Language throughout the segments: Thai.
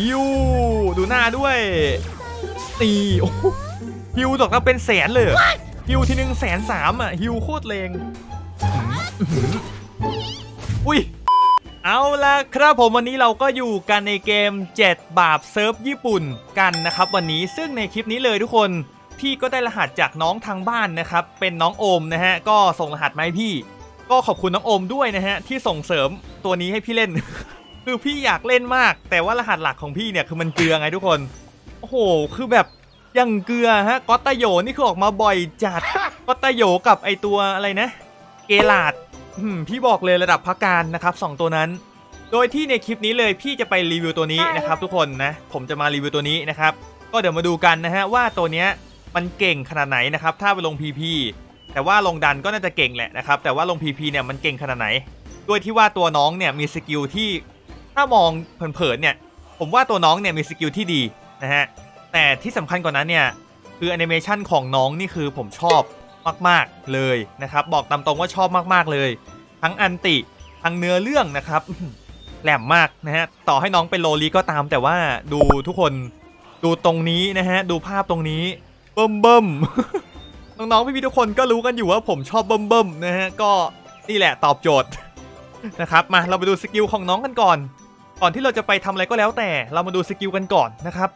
ฮิวดูหน้าด้วยนี่โอ้โหฮิวตกแล้วเป็นแสนเลยเหรอฮิวทีหนึ่งแสนสามอะฮิวโคตรเลงอื้อหืออุ้ยเอาละครับผมวันนี้เราก็อยู่กันในเกม 7 บาปเซิร์ฟญี่ปุ่นกันนะครับ วันนี้ซึ่งในคลิปนี้เลยทุกคน พี่ก็ได้รหัสจากน้องทางบ้านนะครับ เป็นน้องโอมนะฮะ ก็ส่งรหัสมาให้พี่ ก็ขอบคุณน้องโอมด้วยนะฮะ ที่ส่งเสริมตัวนี้ให้พี่เล่น คือพี่อยากเล่นมาก แต่ว่ารหัสหลักของพี่เนี่ยคือมันเกลือไงทุกคน โอ้โห คือแบบยังเกลือฮะก็ตาโยนี่คือออกมาบ่อยจัดก็ตาโยกับไอตัวอะไรนะ เกลาดอืมพี่บอกเลยระดับพักการนะครับสองตัวนั้น โดยที่ในคลิปนี้เลยพี่จะไปรีวิวตัวนี้นะครับ ทุกคนนะ ผมจะมารีวิวตัวนี้นะครับ ก็เดี๋ยวมาดูกันนะฮะว่าตัวเนี้ยมันเก่งขนาดไหนนะครับ ถ้าไปลง PP แต่ว่าลงดันก็น่าจะเก่งแหละนะครับ แต่ว่าลง PP เนี่ยมันเก่งขนาดไหน ด้วยที่ว่าตัวน้องเนี่ยมีสกิลที่ ถ้ามองเผินๆเนี่ย ผมว่าตัวน้องเนี่ยมีสกิลที่ดีนะฮะ แต่ที่สำคัญกว่านั้นเนี่ยคือแอนิเมชันของน้องนี่คือผมชอบมากๆเลยนะครับ บอกตามตรงว่าชอบมากๆเลย ทั้งอันติทั้งเนื้อเรื่องนะครับแหลมมากนะฮะ ต่อให้น้องเป็นโลลีก็ตาม แต่ว่าดูทุกคนดูตรงนี้นะฮะ ดูภาพตรงนี้เบิ่มเบิ่มน้องๆพี่ๆทุกคนก็รู้กันอยู่ว่าผมชอบเบิ่มเบิ่มนะฮะ ก็นี่แหละตอบโจทย์นะครับ มาเราไปดูสกิลของน้องกันก่อน ก่อนที่เราจะไปทำอะไรก็แล้วแต่เรามาดูสกิลกันก่อนนะครับ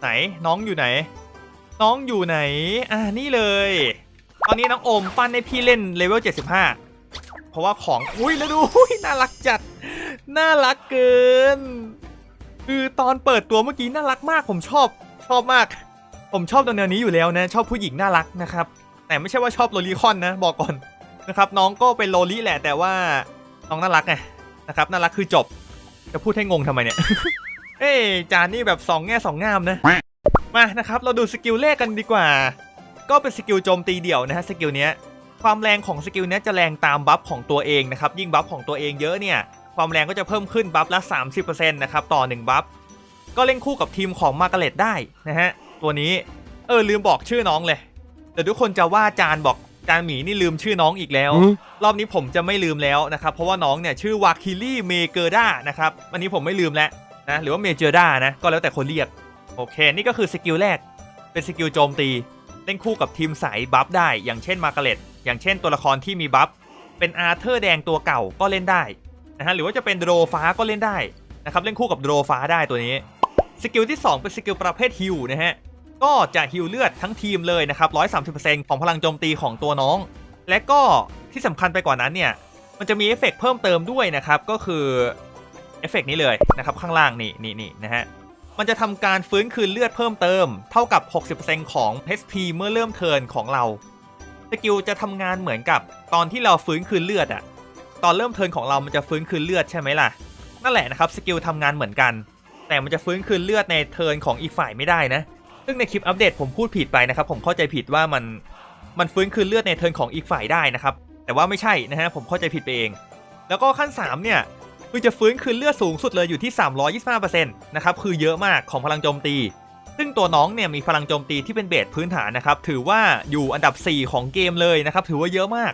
ไหนน้องอยู่ไหน น้องอยู่ไหน อ่านี่เลย ตอนนี้น้องโอมปั้นให้พี่เล่นเลเวล75 เพราะว่าของอุ้ยแล้วดูอุ้ยน่ารักจัด น่ารักเกิน คือตอนเปิดตัวเมื่อกี้น่ารักมาก ผมชอบชอบมาก ผมชอบแนวนี้อยู่แล้วนะ ชอบผู้หญิงน่ารักนะครับ แต่ไม่ใช่ว่าชอบโลลิคอนนะ บอกก่อนนะครับ น้องก็เป็นโลลิแหละแต่ว่าน้องน่ารักไงนะครับน่ารักคือจบ จะพูดให้งงทำไมเนี่ย เอ้ยจานนี่แบบสองแง่สองงามนะ มานะครับ เราดูสกิลแรกกันดีกว่า ก็เป็นสกิลโจมตีเดี่ยวนะฮะสกิลเนี้ย ความแรงของสกิลเนี้ยจะแรงตามบัฟของตัวเองนะครับ ยิ่งบัฟของตัวเองเยอะเนี่ย ความแรงก็จะเพิ่มขึ้นบัฟละ 30%นะครับต่อ 1 บัฟ ก็เล่นคู่กับทีมของมาร์กาเร็ตได้นะฮะ ตัวนี้ เออลืมบอกชื่อน้องเลย เดี๋ยวทุกคนจะว่าจานบอก จานหมีนี่ลืมชื่อน้องอีกแล้ว รอบนี้ผมจะไม่ลืมแล้วนะครับเพราะว่าน้องเนี่ยชื่อวาคิลี่เมเกอร์ดานะครับอันนี้ผมไม่ลืมแล้วนะหรือว่าเมเจอร์ดานะก็แล้วแต่คนเรียกโอเค นี่ก็คือสกิลแรก เป็นสกิลโจมตี เล่นคู่กับทีมสายบัฟได้ อย่างเช่นมาร์กาเร็ตอย่างเช่นตัวละครที่มีบัฟเป็นอาร์เธอร์แดงตัวเก่าก็เล่นได้นะฮะหรือว่าจะเป็นโดรฟ้าก็เล่นได้นะครับเล่นคู่กับโดรฟ้าได้ตัวนี้สกิลที่ 2 เป็นสกิลประเภทฮิลนะฮะ ก็จะฮิลเลือดทั้งทีมเลยนะครับ130%ของพลังโจมตีของตัวน้อง และก็ที่สำคัญไปกว่านั้นเนี่ย มันจะมีเอฟเฟกต์เพิ่มเติมด้วยนะครับ ก็คือเอฟเฟกต์นี้เลยนะครับ ข้างล่างนี่นี่นี่นะฮะ มันจะทำการฟื้นคืนเลือดเพิ่มเติม เท่ากับ 60%ของ HP เมื่อเริ่มเทิร์นของเราสกิลจะทำงานเหมือนกับตอนที่เราฟื้นคืนเลือดอะตอนเริ่มเทิร์นของเรามันจะฟื้นคืนเลือดใช่ไหมล่ะ นั่นแหละนะครับสกิลทำงานเหมือนกัน แต่มันจะฟื้นคืนเลือดในเทิร์นของอีกฝ่ายไม่ได้นะ ซึ่งในคลิปอัปเดตผมพูดผิดไปนะครับ ผมเข้าใจผิดว่ามันมันฟื้นคืนเลือดในเทิร์นของอีกฝ่ายได้นะครับ แต่ว่าไม่ใช่นะฮะผมเข้าใจผิดไปเอง แล้วก็ขั้น 3 เนี่ยคือจะฟื้นคืนเลือดสูงสุดเลยอยู่ที่ 325%นะครับคือเยอะมากของพลังโจมตี ซึ่งตัวน้องเนี่ยมีพลังโจมตีที่เป็นเบสพื้นฐานนะครับถือว่าอยู่อันดับ 4 ของเกมเลยนะครับถือว่าเยอะมาก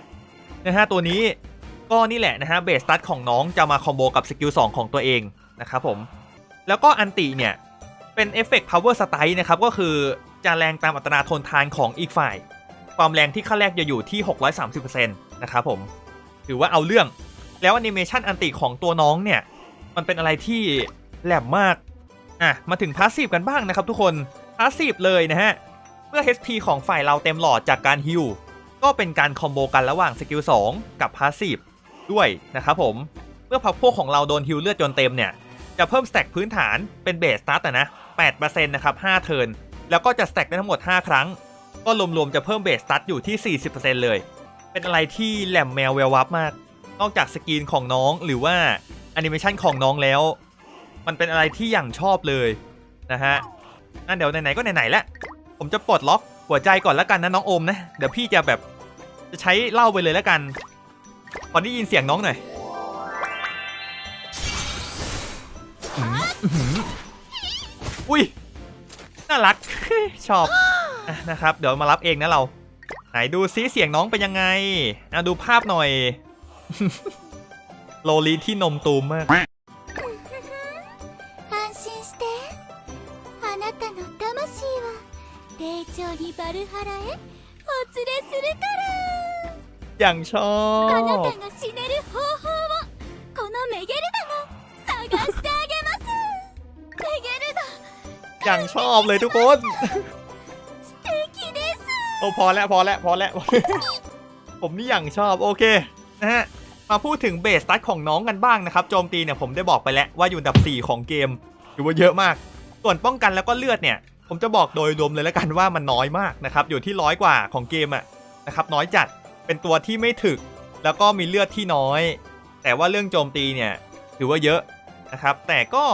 นะฮะตัวนี้ก็นี่แหละนะฮะเบสตัตของน้องจะมาคอมโบกับสกิล2ของตัวเองนะครับผมแล้วก็อันติเนี่ย เป็นเอฟเฟกต์ power strike นะครับ ก็คือจะแรงตามอัตราทนทานของอีกฝ่าย ความแรงที่ขั้นแรกจะอยู่ที่ 630%นะครับผมถือว่าเอาเรื่อง แล้วแอนิเมชันอันติของตัวน้องเนี่ย มันเป็นอะไรที่แหลมมาก อะ มาถึงพาสซีฟกันบ้างนะครับทุกคน พาสซีฟเลยนะฮะ เมื่อ HP ของฝ่ายเราเต็มหลอดจากการฮิลก็เป็นการคอมโบกันระหว่างสกิล2กับพาสซีฟด้วยนะครับผม เมื่อพับพวกของเราโดนฮิลเลือดจนเต็มเนี่ย จะเพิ่มสแต็กพื้นฐานเป็นเบสสตาร์ตนะ 8%นะครับ5เทิร์นแล้วก็จะสแต็กได้ทั้งหมด 5 ครั้ง ก็รวมๆจะเพิ่มเบสตาร์ตอยู่ที่ 40%เลย เป็นอะไรที่แหลมแมวแวววับมาก นอกจากสกรีนของน้องหรือว่าแอนิเมชันของน้องแล้ว มันเป็นอะไรที่อย่างชอบเลยนะฮะงั้นเดี๋ยวไหนๆก็ไหนๆแล้วผมจะปลดล็อกหัวใจก่อนแล้วกันนะน้องโอมนะ เดี๋ยวพี่จะแบบจะใช้เล่าไปเลยแล้วกันขอได้ยินเสียงน้องหน่อย อุ้ยน่ารัก ชอบนะครับ เดี๋ยวมารับเองนะเรา ไหนดูซิเสียงน้องเป็นยังไงอะดูภาพหน่อย โลลีที่นมตูมมากอย่างชอบ อย่างชอบเลยทุกคนโอ้พอแล้วพอแล้วพอแล้ว ผมนี่อย่างชอบโอเคนะฮะมาพูดถึงเบสตัสของน้องกันบ้างนะครับโจมตีเนี่ยผมได้บอกไปแล้วว่าอยู่อันดับ 4 ของเกมถือว่าเยอะมาก ส่วนป้องกันแล้วก็เลือดเนี่ย ผมจะบอกโดยรวมเลยแล้วกันว่ามันน้อยมากนะครับอยู่ที่ร้อยกว่าของเกมอะนะครับน้อยจัดเป็นตัวที่ไม่ถึก แล้วก็มีเลือดที่น้อย แต่ว่าเรื่องโจมตีเนี่ยถือว่าเยอะนะครับแต่ก็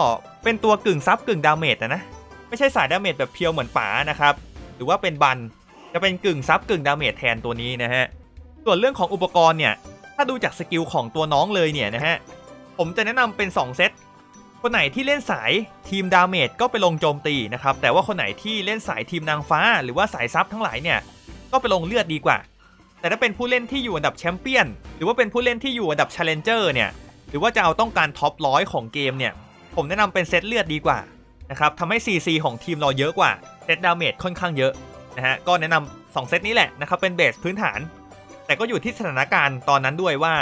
เป็นตัวกึ่งซับกึ่งดาเมจนะ ไม่ใช่สายดาเมจแบบเพียวเหมือนป๋านะครับหรือว่าเป็นบันจะเป็นกึ่งซับกึ่งดาเมจแทนตัวนี้นะฮะส่วนเรื่องของอุปกรณ์เนี่ยถ้าดูจากสกิลของตัวน้องเลยเนี่ยนะฮะผมจะแนะนำเป็น 2 เซตคนไหนที่เล่นสายทีมดาเมจก็ไปลงโจมตีนะครับแต่ว่าคนไหนที่เล่นสายทีมนางฟ้า หรือว่าสายซับทั้งหลายเนี่ยก็ไปลงเลือดดีกว่า แต่ถ้าเป็นผู้เล่นที่อยู่อันดับแชมเปี้ยนหรือว่าเป็นผู้เล่นที่อยู่อันดับ Challenger เนี่ยหรือว่าจะเอาต้องการท็อปร้อยของเกมเนี่ยผมแนะนำเป็นเซตเลือดดีกว่า นะครับทำให้ CC ของทีมเราเยอะกว่าเซตดาเมจค่อนข้างเยอะนะฮะก็แนะนำ2เซตนี้แหละนะครับเป็นเบสพื้นฐาน แต่ก็อยู่ที่สถานการณ์ตอนนั้นด้วยว่า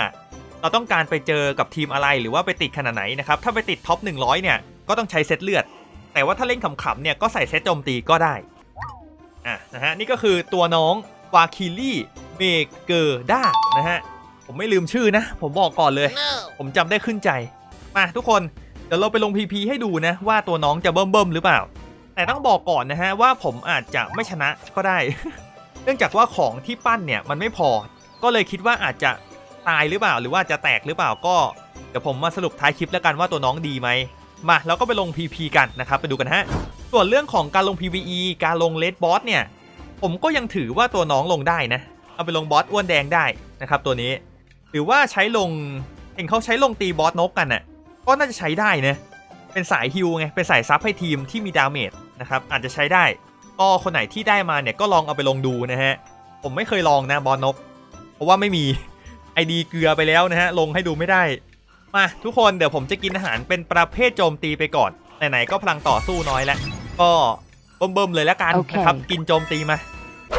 เราต้องการไปเจอกับทีมอะไรหรือว่าไปติดขนาดไหนนะครับถ้าไปติดท็อป100 เนี่ยก็ต้องใช้เซตเลือด แต่ว่าถ้าเล่นขำๆเนี่ยก็ใส่เซตโจมตีก็ได้อะนะฮะนี่ก็คือตัวน้องวาคิลี่เมเกอร์ด้านะฮะผมไม่ลืมชื่อนะ ผมบอกก่อนเลย ผมจำได้ขึ้นใจ มาทุกคนเดี๋ยวเราไปลง PP ให้ดูนะว่าตัวน้องจะเบิ่มเบิ่มหรือเปล่า แต่ต้องบอกก่อนนะฮะว่าผมอาจจะไม่ชนะก็ได้ เนื่องจากว่าของที่ปั้นเนี่ยมันไม่พอ ก็เลยคิดว่าอาจจะตายหรือเปล่า หรือว่าจะแตกหรือเปล่าก็เดี๋ยวผมมาสรุปท้ายคลิปแล้วกันว่าตัวน้องดีไหมมาเราก็ไปลง PP กันนะครับไปดูกันฮะส่วนเรื่องของการลง PVE การลงเลดบอสเนี่ยผมก็ยังถือว่าตัวน้องลงได้นะ เอาไปลงบอสอ้วนแดงได้นะครับตัวนี้ หรือว่าใช้ลงเห็นเขาใช้ลงตีบอสนกกันน่ะ ก็น่าจะใช้ได้นะเป็นสายฮิวไงเป็นสายซับให้ทีมที่มีดาเมจนะครับอาจจะใช้ได้ ก็คนไหนที่ได้มาเนี่ยก็ลองเอาไปลงดูนะฮะผมไม่เคยลองนะบอสนก เพราะว่าไม่มีไอดีเกลือไปแล้วนะฮะลงให้ดูไม่ได้ มาทุกคนเดี๋ยวผมจะกินอาหารเป็นประเภทโจมตีไปก่อนไหนๆก็พลังต่อสู้น้อยแล้วก็เบิ่มๆเลยแล้วกันโอเคนะครับกินโจมตีมา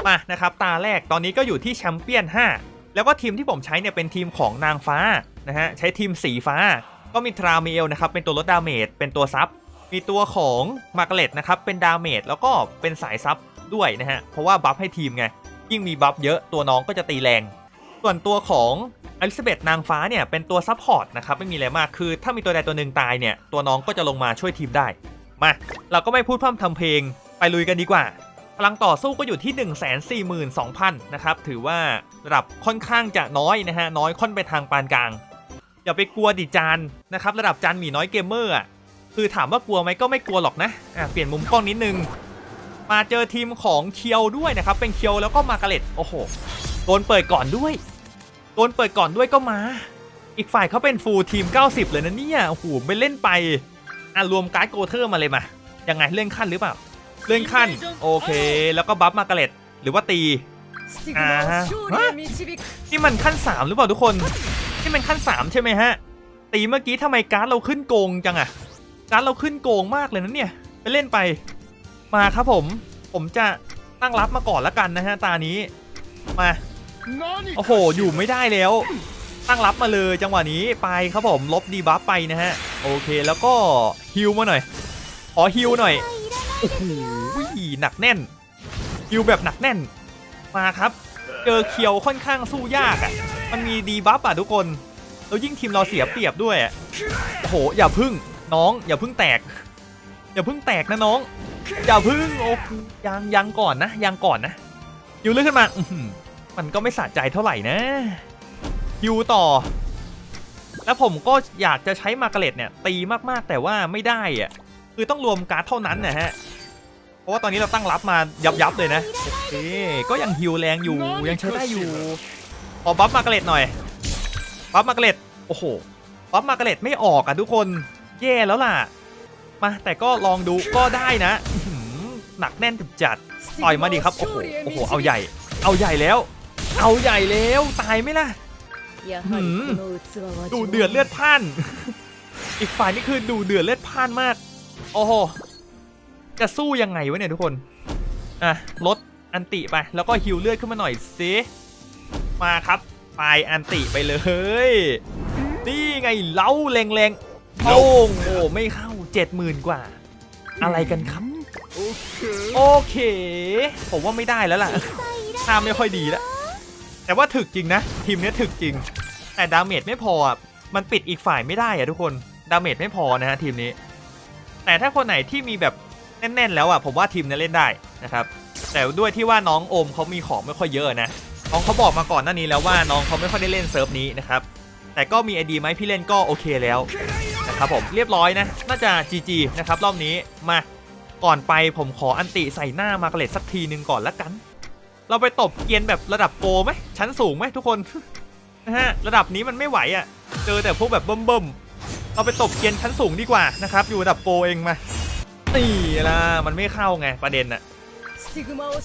มานะครับตาแรกตอนนี้ก็อยู่ที่แชมเปี้ยน 5 แล้วก็ทีมที่ผมใช้เนี่ยเป็นทีมของนางฟ้านะฮะใช้ทีมสีฟ้า ก็มีทราเมลนะครับเป็นตัวลดดาเมจเป็นตัวซับมีตัวของมาร์กเลตนะครับเป็นดาเมจแล้วก็เป็นสายซับด้วยนะฮะเพราะว่าบัฟให้ทีมไงยิ่งมีบัฟเยอะตัวน้องก็จะตีแรง ส่วนตัวของอลิซาเบธนางฟ้าเนี่ยเป็นตัวซับพอร์ตนะครับไม่มีอะไรมากคือ ถ้ามีตัวใดตัวหนึ่งตายเนี่ยตัวน้องก็จะลงมาช่วยทีมได้มาเราก็ไม่พูดพร่ำทำเพลงไปลุยกันดีกว่าพลังต่อสู้ก็อยู่ที่ 1 4 2 0 0 0 นะครับ ถือว่าระดับค่อนข้างจะน้อยนะฮะ น้อยค่อนไปทางปานกลาง อย่าไปกลัวดิจานนะครับระดับจานหมีน้อยเกมเมอร์อะคือถามว่ากลัวไหมก็ไม่กลัวหรอกนะอะเปลี่ยนมุมกล้องนิดนึง มาเจอทีมของเคียวด้วยนะครับ เป็นเคียวแล้วก็มาการ์เล็ตโอ้โหโดนเปิดก่อนด้วยโดนเปิดก่อนด้วยก็มา อีกฝ่ายเขาเป็นฟูลทีม 90 เลยนะเนี่ยโอ้โหไม่เล่นไปอะรวมการ์ดโกเทอร์มาเลยมายังไงเลื่อนขั้นหรือเปล่าเลื่อนขั้นโอเค แล้วก็บัฟมาการ์เล็ตหรือว่าตีอ่าฮะนี่มันขั้น 3 หรือเปล่าทุกคน นี่มันขั้น3ใช่ไหมฮะ ตีเมื่อกี้ทำไมการ์ดเราขึ้นโกงจังอะการ์ดเราขึ้นโกงมากเลยนะเนี่ย ไปเล่นไป มาครับผม ผมจะตั้งรับมาก่อนละกันนะฮะตานี้ มา โอ้โห อยู่ไม่ได้แล้ว ตั้งรับมาเลยจังหวะนี้ไปครับผมลบดีบัฟไปนะฮะ โอเคแล้วก็ฮิวมาหน่อย ขอฮิวหน่อย โอ้โหหนักแน่นฮิวแบบหนักแน่น มาครับ เจอเคียวค่อนข้างสู้ยากอะ่ะ มันมีดีบัฟอะทุกคนแล้วยิ่งทีมเราเสียเปรียบด้วยโอ้โหอย่าพึ่งน้อง อย่าพึ่งแตก อย่าพึ่งแตกนะน้อง อย่าพึ่งโอ้ยังยังก่อนนะยังก่อนนะฮิวเลื่อนขึ้นมาอืมันก็ไม่สะใจเท่าไหร่นะฮิวต่อ แล้วผมก็อยากจะใช้มาร์กเร็ตเนี่ย ตีมากๆแต่ว่าไม่ได้อะคือต้องรวมการ์ดเท่านั้นนะฮะเพราะว่าตอนนี้เราตั้งรับมายับยับๆเลยนะโอเคก็ยังฮิวแรงอยู่ยังใช้ได้อยู่ ขอบัฟมาเกเลตหน่อยบัฟมาเกเลตโอ้โหบัฟมาเกเลตไม่ออกอะทุกคนแย่แล้วล่ะ มาแต่ก็ลองดูก็ได้นะ หนักแน่นจัดต่อยมาดิครับโอ้โหโอ้โหเอาใหญ่ เอาใหญ่แล้ว เอาใหญ่แล้วตายไหมล่ะดูเดือดเลือดพ่าน อีกฝ่ายนี่คือดูเดือดเลือดพ่านมาก โอ้โห จะสู้ยังไงวะเนี่ยทุกคน อะลดอันติไป แล้วก็ฮิวเลือดขึ้นมาหน่อยสิ มาครับไปอันติไปเลย นี่ไงเล้าแรงๆโป้งโอ้ไม่เข้าเจ็ดหมื่นกว่า อะไรกันครับโอเค ผมว่าไม่ได้แล้วล่ะท่าไม่ค่อยดีแล้ว แต่ว่าถึกจริงนะ ทีมเนี้ยถึกจริง แต่ดาเมจไม่พออะมันปิดอีกฝ่ายไม่ได้อะทุกคน ดาเมจไม่พอนะฮะทีมนี้ แต่ถ้าคนไหนที่มีแบบแน่นๆ แล้วอะผมว่าทีมเนี้ยเล่นได้นะครับ แต่ด้วยที่ว่าน้องโอมเขามีของไม่ค่อยเยอะนะ น้องเขาบอกมาก่อนหน้านี้แล้วว่าน้องเขาไม่ค่อยได้เล่นเซิร์ฟนี้นะครับ แต่ก็มีไอดีไหมพี่เล่นก็โอเคแล้วนะครับผมเรียบร้อยนะ น่าจะ GG นะครับรอบนี้มาก่อนไปผมขออันติใส่หน้ามาเกล็ดสักทีหนึ่งก่อนละกัน เราไปตบเกียนแบบระดับโปรไหมชั้นสูงไหมทุกคนนะฮะระดับนี้มันไม่ไหวอะ่ะ เจอแต่พวกแบบเบิ่มๆเราไปตบเกียนชั้นสูงดีกว่านะครับอยู่ระดับโปรเองมานี่ละมันไม่เข้าไงประเด็นอะ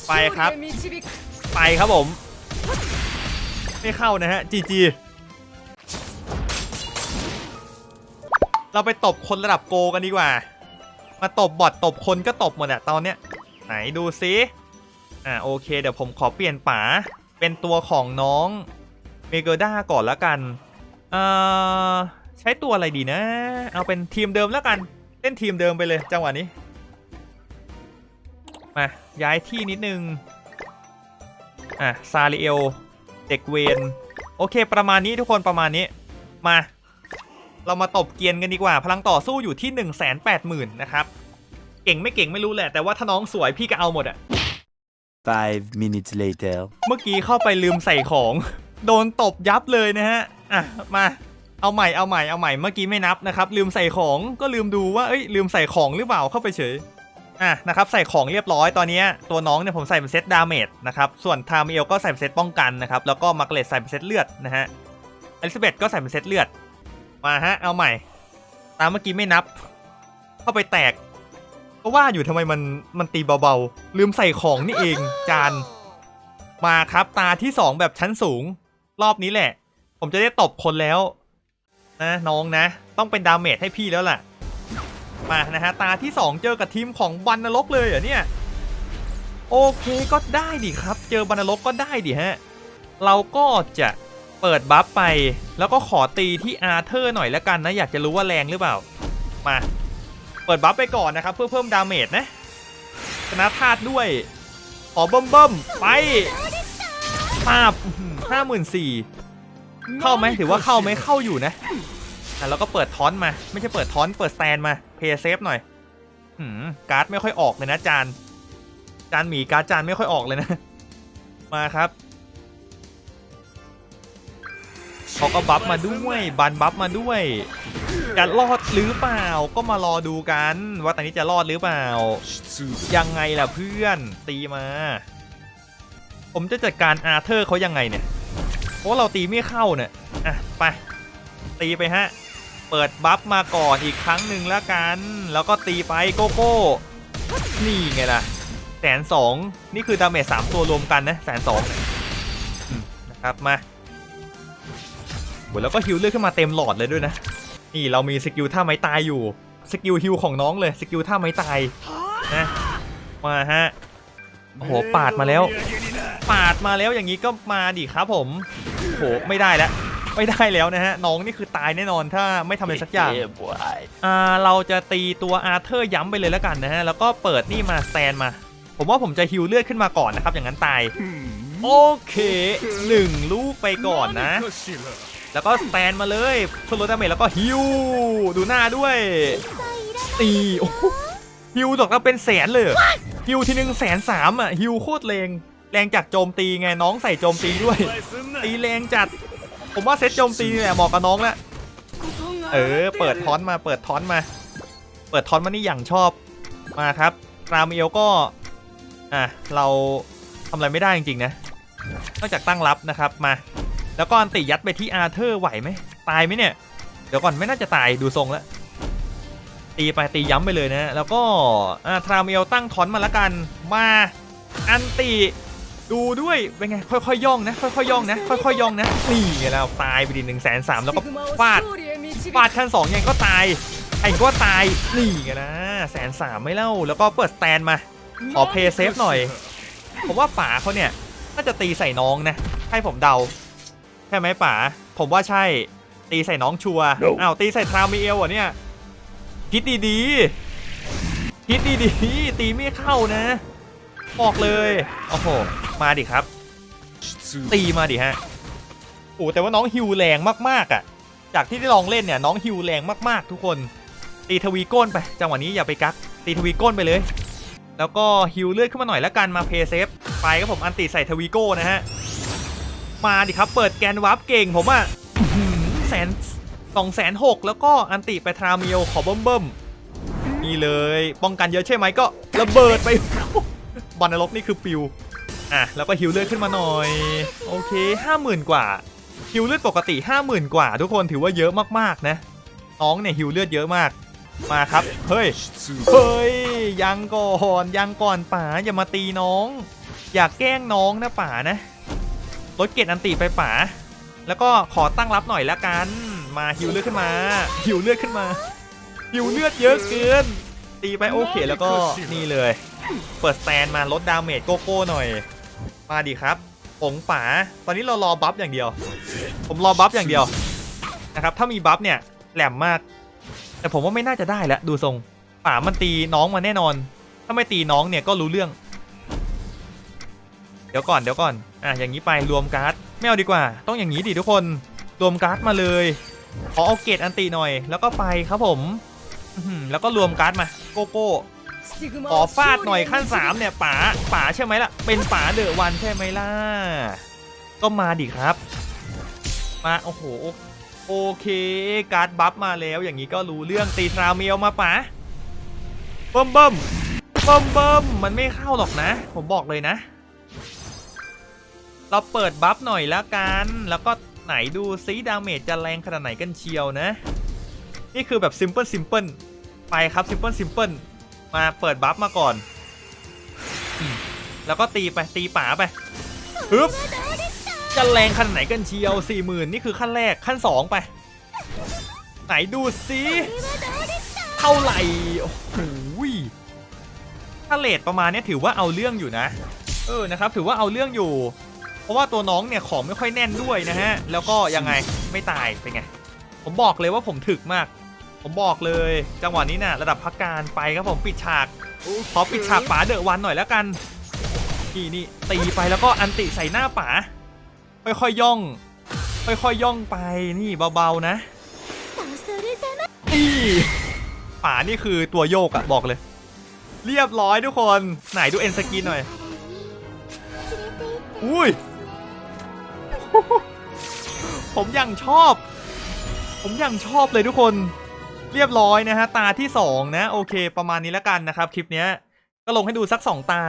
ไปครับ ไปครับผม ไม่เข้านะฮะ GG เราไปตบคนระดับโกกันดีกว่า มาตบบอทตบคนก็ตบหมดอะตอนเนี้ย ไหนดูซิอ่าโอเค เดี๋ยวผมขอเปลี่ยนป๋าเป็นตัวของน้องเมเกอร์ด้าก่อนละกันเอ่อใช้ตัวอะไรดีนะ เอาเป็นทีมเดิมแล้วกัน เล่นทีมเดิมไปเลยจังหวะนี้ มาย้ายที่นิดนึง อะซาริเอลเด็กเวนโอเค ประมาณนี้ทุกคนประมาณนี้มา เรามาตบเกียนกันดีกว่า พลังต่อสู้อยู่ที่ 1 8 0 0 0 0นะครับ เก่งไม่เก่งไม่รู้แหละ แต่ว่าถ้าน้องสวยพี่ก็เอาหมดอะ Five minutes later. เมื่อกี้เข้าไปลืมใส่ของ โดนตบยับเลยนะฮะ อะ มา เอาใหม่เอาใหม่เอาใหม่เมื่อกี้ไม่นับนะครับ ลืมใส่ของก็ลืมดูว่าเอ้ยลืมใส่ของหรือเปล่าเข้าไปเฉย อะนะครับใส่ของเรียบร้อยตอนนี้ตัวน้องเนี่ยผมใส่เป็นเซตดาเมจนะครับส่วนทามิเอลก็ใส่เป็นเซตป้องกันนะครับแล้วก็มาร์กเลตใส่เป็นเซตเลือดนะฮะอลิซาเบธก็ใส่เป็นเซตเลือดมาฮะเอาใหม่ ตามเมื่อกี้ไม่นับ เข้าไปแตกก็ว่าอยู่ทำไมมันมันตีเบาๆลืมใส่ของนี่เองจานมาครับตาที่2แบบชั้นสูง รอบนี้แหละ ผมจะได้ตบคนแล้วนะน้องนะ ต้องเป็นดาเมจให้พี่แล้วล่ะ มานะฮะตาที่ 2 เจอกับทีมของบันนรกเลยเหรอเนี่ยโอเคก็ได้ดิครับ เจอบันนรกก็ได้ดิฮะเราก็จะเปิดบัฟไป แล้วก็ขอตีที่อาร์เธอร์หน่อยแล้วกันนะอยากจะรู้ว่าแรงหรือเปล่ามาเปิดบัฟไปก่อนนะครับเพื่อเพิ่มดาเมจนะชนะธาตุด้วยขอเบิ่มเบิ่มๆไปภาพห้าหมื่นสี่เข้าไหมถือว่าเข้าไหมเข้าอยู่นะ อะแล้วก็เปิดทอนมา ไม่ใช่เปิดทอนเปิดสแตนมาเพย์เซฟหน่อยหืมการ์ดไม่ค่อยออกเลยนะจาน จานหมีการ์ดจานไม่ค่อยออกเลยนะ มาครับเขาก็บัฟมาด้วยบันบัฟมาด้วยจะรอดหรือเปล่าก็มารอดูกัน ว่าตอนนี้จะรอดหรือเปล่า ยังไงล่ะเพื่อนตีมา ผมจะจัดการอาเธอร์เขายังไงเนี่ยเพราะเราตีไม่เข้าเนี่ยอะไปตีไปฮะ เปิดบัฟมาก่อนอีกครั้งหนึ่งแล้วกัน แล้วก็ตีไปโกโก้ นี่ไงล่ะแสนสองนี่คือดาเมจสามตัวรวมกันนะแสนสองนะครับมาโหแล้วก็ฮิวเลือดขึ้นมาเต็มหลอดเลยด้วยนะ นี่เรามีสกิลท่าไม้ตายอยู่ สกิลฮิวของน้องเลย สกิลท่าไม้ตายนะมาฮะโอ้โหปาดมาแล้ว ปาดมาแล้วอย่างนี้ก็มาดิครับผมโอ้โหไม่ได้แล้ว ไม่ได้แล้วนะฮะน้องนี่คือตายแน่นอนถ้าไม่ทำอะไรสักอย่าง Yeah, boy. อ่าเราจะตีตัวอาร์เธอร์ย้ำไปเลยแล้วกันนะฮะ แล้วก็เปิดนี่มาสแตนมา ผมว่าผมจะฮิวเลือดขึ้นมาก่อนนะครับ อย่างนั้นตาย โอเคหนึ่งลูกไปก่อนนะ แล้วก็สแตนมาเลยเพื่อลดดาเมจแล้วก็ฮิวดูหน้าด้วยตีโอ้โหฮิวดอกเราเป็นแสนเลยเหรอฮิวทีนึงแสนสามอะฮิวโคตรแรงแรงจากโจมตีไงน้องใส่โจมตีด้วย ตีแรงจัด ผมว่าเซตโจมตีเนี่แหละเหมาะกับน้องแล้วเออ เปิดทอนมา เปิดทอนมา เปิดทอนมานี่อย่างชอบ มาครับรามิเอลก็ อะ เราทำอะไรไม่ได้จริงๆนะ นอกจากตั้งรับนะครับ มา แล้วก็อันติยัดไปที่อาร์เธอร์ไหวไหม ตายไหมเนี่ย เดี๋ยวก่อนไม่น่าจะตาย ดูทรงแล้ว ตีไปตีย้ำไปเลยนะ แล้วก็อ่าทราเมลตั้งทอนมาล้วกัน มา อันติ ดูด้วยเป็นไงค่อยๆย่องนะค่อยๆย่องนะค่อยๆย่องนะนี่ไงแล้วตายไปดิหนึ่งแสนสามแล้วก็ฟาดฟาดขั้นสองยังก็ตายไอ้ก็ตายนี่ไงนะแสนสามไม่เล่าแล้วก็เปิดสแตนมาขอเพย์เซฟหน่อยผมว่าป๋าเขาเนี่ยน่าจะตีใส่น้องนะ ให้ผมเดาใช่ไหมป๋าผมว่าใช่ตีใส่น้องชัวร์ No อ้าวตีใส่ทรามิเอลเหรอเนี่ยคิดดีๆคิดดีๆตีไม่เข้านะ บอกเลย โอ้โห มาดิครับ ตีมาดิฮะโอ้แต่ว่าน้องฮิวแรงมากๆอะ จากที่ได้ลองเล่นเนี่ยน้องฮิวแรงมากๆ ทุกคน ตีทวีก้นไป จังหวะนี้อย่าไปกัก ตีทวีก้นไปเลย แล้วก็ฮิวเลือดขึ้นมาหน่อยแล้วกันมาเพย์เซฟไปครับผมอันติใส่ทวีโก้นะฮะ มาดิครับเปิดแกนวาร์ปเก่งผมอะแสนสองแสนหกแล้วก็อันติไปทราเมียวขอเบิ่มเบิ่มๆนี่เลย ป้องกันเยอะใช่ไหมก็ระเบิดไป บอลนรกนี่คือปิวอะแล้วก็ฮิวเลือดขึ้นมาหน่อย โอเคห้าหมื่นกว่าฮิวเลือดปกติห้าหมื่นกว่า ทุกคนถือว่าเยอะมากๆนะน้องเนี่ยฮิวเลือดเยอะมากมาครับเฮ้ยเฮ้ยยังก่อนยังก่อนป๋าอย่ามาตีน้อง อย่าแกล้งน้องนะป๋านะลดเกรดอันติไปป๋าแล้วก็ขอตั้งรับหน่อยละกัน มาฮิวเลือดขึ้นมาฮิวเลือดขึ้นมาฮิวเลือดเยอะเกินตีไปโอเคแล้วก็นี่เลย เปิดแตนมาลดดาเมจโกโก้หน่อย มาดีครับองป่าตอนนี้เรารอบัฟอย่างเดียว ผมรอบัฟอย่างเดียวนะครับ ถ้ามีบัฟเนี่ยแหลมมาก แต่ผมว่าไม่น่าจะได้แล้วดูทรงป่ามันตีน้องมาแน่นอน ถ้าไม่ตีน้องเนี่ยก็รู้เรื่อง เดี๋ยวก่อนเดี๋ยวก่อนอะอย่างนี้ไปรวมการ์ดไม่เอาดีกว่า ต้องอย่างนี้ดิทุกคนรวมการ์ดมาเลยขอเอาเกตอันตีหน่อย แล้วก็ไปครับผมแล้วก็รวมการ์ดมาโกโก้ ขอをฟาดหน่อยขั้น3เนี่ยป๋าป๋าใช่ไหมล่ะ เป็นป๋าเดอะวันใช่ไหมล่ะ ก็มาดิครับ มาโอ้โหโอเค การ์ดบัฟมาแล้วอย่างนี้ก็รู้เรื่องตีทราเมลมาป๋าเบิ่มเบิ่มเบิ่มเบิ่มมันไม่เข้าหรอกนะ ผมบอกเลยนะ เราเปิดบัฟหน่อยแล้วกัน แล้วก็ไหนดูซิดาเมจจะแรงขนาดไหนกันเชียวนะ นี่คือแบบซิมเพิลซิมเพิลไปครับซิมเพิลซิมเพิล มาเปิดบัฟมาก่อน แล้วก็ตีไปตีป๋าไปปึ๊บจะแรงขนาดไหนกันเชียวสี่หมื่นนี่คือขั้นแรกขั้นสองไป ไหนดูซิเท่าไหร่โอ้โหยถ้าเลทประมาณนี้ถือว่าเอาเรื่องอยู่นะ เออนะครับ ถือว่าเอาเรื่องอยู่ เพราะว่าตัวน้องเนี่ยของไม่ค่อยแน่นด้วยนะฮะ แล้วก็ยังไงไม่ตายเป็นไง ผมบอกเลยว่าผมถึกมาก ผมบอกเลย จังหวะนี้นะ่ะระดับพักการไปครับผมปิดฉากขอปิดฉากป๋าเดอะวันหน่อยแล้วกันนี่นี่ตีไปแล้วก็อันติใส่หน้าป๋าค่อยๆยย่อง ค่อยๆยย่องไปนี่เบาๆนะนี่ป๋านี่คือตัวโยกอะบอกเลย เรียบร้อยทุกคนไหนดูเอ็นสกินหน่อยอุ้ยผมยังชอบ ผมยังชอบเลยทุกคน เรียบร้อยนะฮะตาที่ 2 นะ โอเค ประมาณนี้แล้วกันนะครับ คลิปนี้ก็ลงให้ดูสัก 2 ตา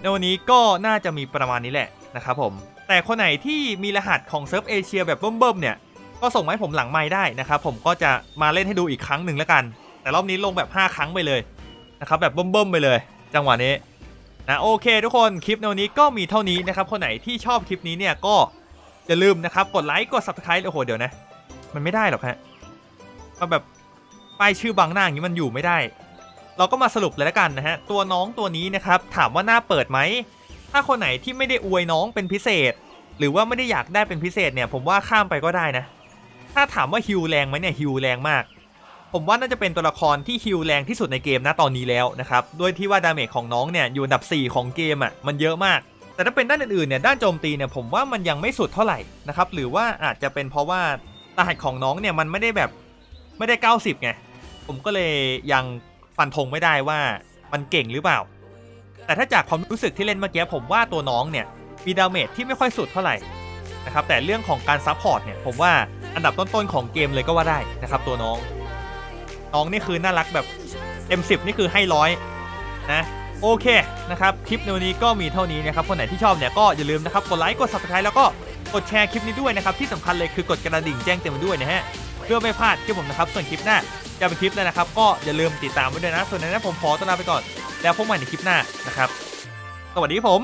ในวันนี้ก็น่าจะมีประมาณนี้แหละนะครับผม แต่คนไหนที่มีรหัสของเซิร์ฟเอเชียแบบเบิ่มๆเนี่ย ก็ส่งมาให้ผมหลังไม้ได้นะครับผมก็จะมาเล่นให้ดูอีกครั้งหนึ่งแล้วกัน แต่รอบนี้ลงแบบ 5 ครั้งไปเลยนะครับแบบเบิ่มๆไปเลย จังหวะนี้นะโอเคทุกคนคลิปในวันนี้ก็มีเท่านี้นะครับคนไหนที่ชอบคลิปนี้เนี่ยก็อย่าลืมนะครับกดไลค์กด subscribe โอ้โหเดี๋ยวนะ มันไม่ได้หรอกฮะมาแบบ ป้ายชื่อบางหน้าอย่างนี้มันอยู่ไม่ได้ เราก็มาสรุปเลยล้วกันนะฮะ ตัวน้องตัวนี้นะครับ ถามว่าหน้าเปิดไหม ถ้าคนไหนที่ไม่ได้อวยน้องเป็นพิเศษ หรือว่าไม่ได้อยากได้เป็นพิเศษเนี่ย ผมว่าข้ามไปก็ได้นะ ถ้าถามว่าฮิวแรงไหมเนี่ยฮิวแรงมาก ผมว่าน่าจะเป็นตัวละครที่ฮิวแรงที่สุดในเกมนะตอนนี้แล้วนะครับ ด้วยที่ว่าดาเมจของน้องเนี่ยอยู่อันดับ 4 ของเกมอะ มันเยอะมากแต่ถ้าเป็นด้านอื่นๆเนี่ยด้านโจมตีเนี่ยผมว่ามันยังไม่สุดเท่าไหร่นะครับหรือว่าอาจจะเป็นเพราะว่ารหัสของน้องเนี่ยมันไม่ได้แบบไม่ได้ 90ไง ผมก็เลยยังฟันธงไม่ได้ว่ามันเก่งหรือเปล่า แต่ถ้าจากความรู้สึกที่เล่นเมื่อกี้ผมว่าตัวน้องเนี่ยมีดาเมจที่ไม่ค่อยสุดเท่าไหร่นะครับแต่เรื่องของการซัพพอร์ตเนี่ยผมว่าอันดับต้นๆของเกมเลยก็ว่าได้นะครับตัวน้อง น้องนี่คือน่ารักแบบเต็ม10 นี่คือให้ร้อยนะโอเคนะครับคลิปในวันนี้ก็มีเท่านี้นะครับคนไหนที่ชอบเนี่ยก็อย่าลืมนะครับกดไลค์กด subscribe แล้วก็กดแชร์คลิปนี้ด้วยนะครับที่สำคัญเลยคือกดกระดิ่งแจ้งเตือนมาด้วยนะฮะเพื่อไม่พลาดคลิปผมนะครับส่วนคลิปหน้า จะเป็นคลิปเลยนะครับ ก็อย่าลืมติดตามไว้ด้วยนะ ส่วนในนั้นผมขอตัวลาไปก่อน แล้วพบใหม่ในคลิปหน้านะครับ สวัสดีผม